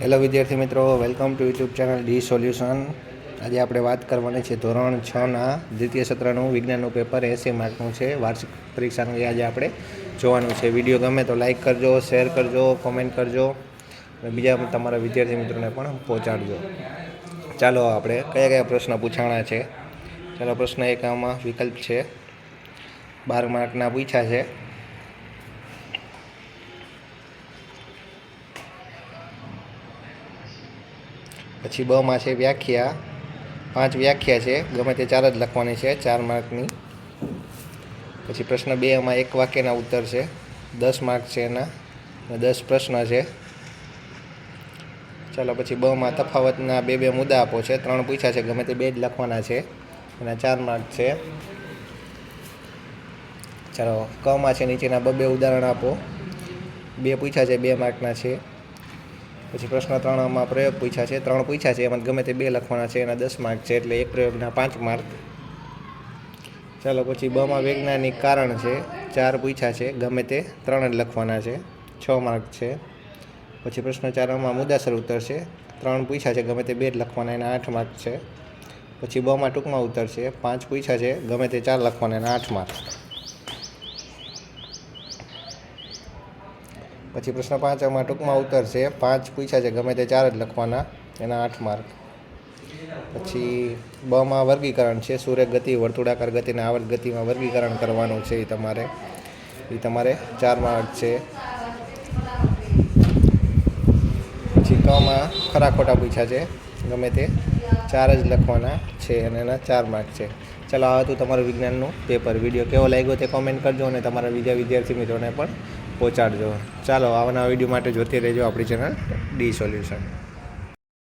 Hello વિદ્યાર્થી મિત્રો welcome to YouTube channel D solution આજે આપણે વાત કરવાની છે ધોરણ છના દ્વિતીય સત્રનું વિજ્ઞાનનું પેપર એસી માર્કનું છે. વાર્ષિક પરીક્ષાનું એ આજે આપણે જોવાનું છે. વીડિયો ગમે તો લાઇક કરજો શેર કરજો કોમેન્ટ કરજો. અને બીજા તમારા વિદ્યાર્થી મિત્રોને પણ પહોંચાડજો. ચાલો આપણે કયા કયા પ્રશ્ન પૂછાણા છે? ચાલો પ્રશ્ન એક આમાં વિકલ્પ છે. બાર માર્કના પૂછ્યા છે. પછી બમાં છે વ્યાખ્યા. પાંચ વ્યાખ્યા છે. ગમે તે ચાર જ લખવાની છે, ચાર માર્કની. પછી પ્રશ્ન બે એમાં એક વાક્યના ઉત્તર છે. દસ માર્ક છે એના અને દસ પ્રશ્ન છે. ચાલો પછી બમાં તફાવતના બે બે મુદ્દા આપો છે. ત્રણ પૂછ્યા છે, ગમે તે બે જ લખવાના છે. એના ચાર માર્ક છે. ચાલો કમાં છે, નીચેના બબે ઉદાહરણ આપો. બે પૂછ્યા છે, બે માર્કના છે. પછી પ્રશ્ન ત્રણમાં પ્રયોગ પૂછ્યા છે. ત્રણ પૂછ્યા છે. એમાં ગમે તે બે લખવાના છે. એના દસ માર્ક છે એટલે એક પ્રયોગના પાંચ માર્ક. ચાલો પછી બમાં વૈજ્ઞાનિક કારણ છે. ચાર પૂછ્યા છે. ગમે તે ત્રણ જ લખવાના છે. છ માર્ક છે. પછી પ્રશ્ન ચારમાં મુદ્દાસર ઉત્તર છે. ત્રણ પૂછ્યા છે. ગમે તે બે જ લખવાના એના આઠ માર્ક છે. પછી બમાં ટૂંકમાં ઉત્તર છે. પાંચ પૂછ્યા છે. ગમે તે ચાર લખવાના એના આઠ માર્ક. પછી પ્રશ્ન પાંચમાં ટૂંકમાં ઉત્તર છે. પાંચ પૂછ્યા છે, ગમે તે ચાર જ લખવાના, એના આઠ માર્ક. પછી બમાં વર્ગીકરણ છે, સૂર્ય ગતિ, વર્તુળાકાર ગતિ અને આવર્ત ગતિમાં વર્ગીકરણ કરવાનું છે એ તમારે. એ તમારે ચાર માર્ક છે. પછી કમાં ખરા ખોટા પૂછ્યા છે, ગમે તે ચાર જ લખવાના છે અને એના ચાર માર્ક છે. ચાલો, આ હતું તમારું વિજ્ઞાનનું પેપર. વીડિયો કેવો લાગ્યો તે કોમેન્ટ કરજો અને તમારા બીજા વિદ્યાર્થી મિત્રોને પણ પહોંચાડજો. ચાલો આવના વીડિયો માટે જોતી રહેજો આપણી ચેનલ ડી સોલ્યુશન.